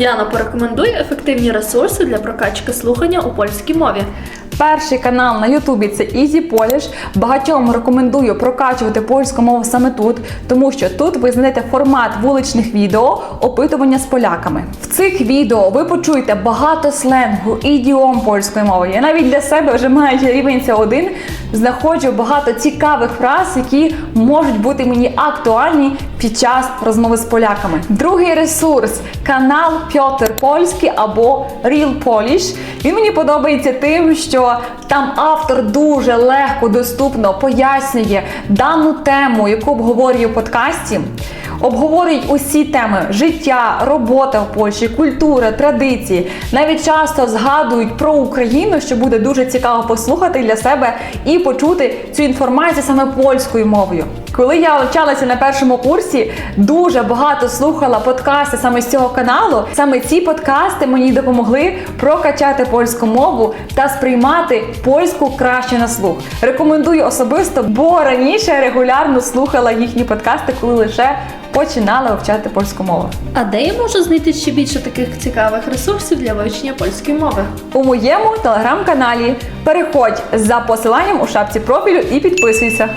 Діана порекомендує ефективні ресурси для прокачки слухання у польській мові. Перший канал на Ютубі це Easy Polish. Багатьом рекомендую прокачувати польську мову саме тут, тому що тут ви знайдете формат вуличних відео, опитування з поляками. В цих відео ви почуєте багато сленгу, ідіом польської мови. Я навіть для себе вже маючи рівень C1, знаходжу багато цікавих фраз, які можуть бути мені актуальні під час розмови з поляками. Другий ресурс канал Пьотр Польський або Real Polish. Він мені подобається тим, там автор дуже легко, доступно пояснює дану тему, яку обговорює в подкасті. Обговорюють усі теми життя, робота в Польщі, культура, традиції. Навіть часто згадують про Україну, що буде дуже цікаво послухати для себе і почути цю інформацію саме польською мовою. Коли я навчалася на першому курсі, дуже багато слухала подкасти саме з цього каналу. Саме ці подкасти мені допомогли прокачати польську мову та сприймати польську краще на слух. Рекомендую особисто, бо раніше регулярно слухала їхні подкасти, коли лише починала вивчати польську мову. А де я можу знайти ще більше таких цікавих ресурсів для вивчення польської мови? У моєму телеграм-каналі переходь за посиланням у шапці профілю і підписуйся.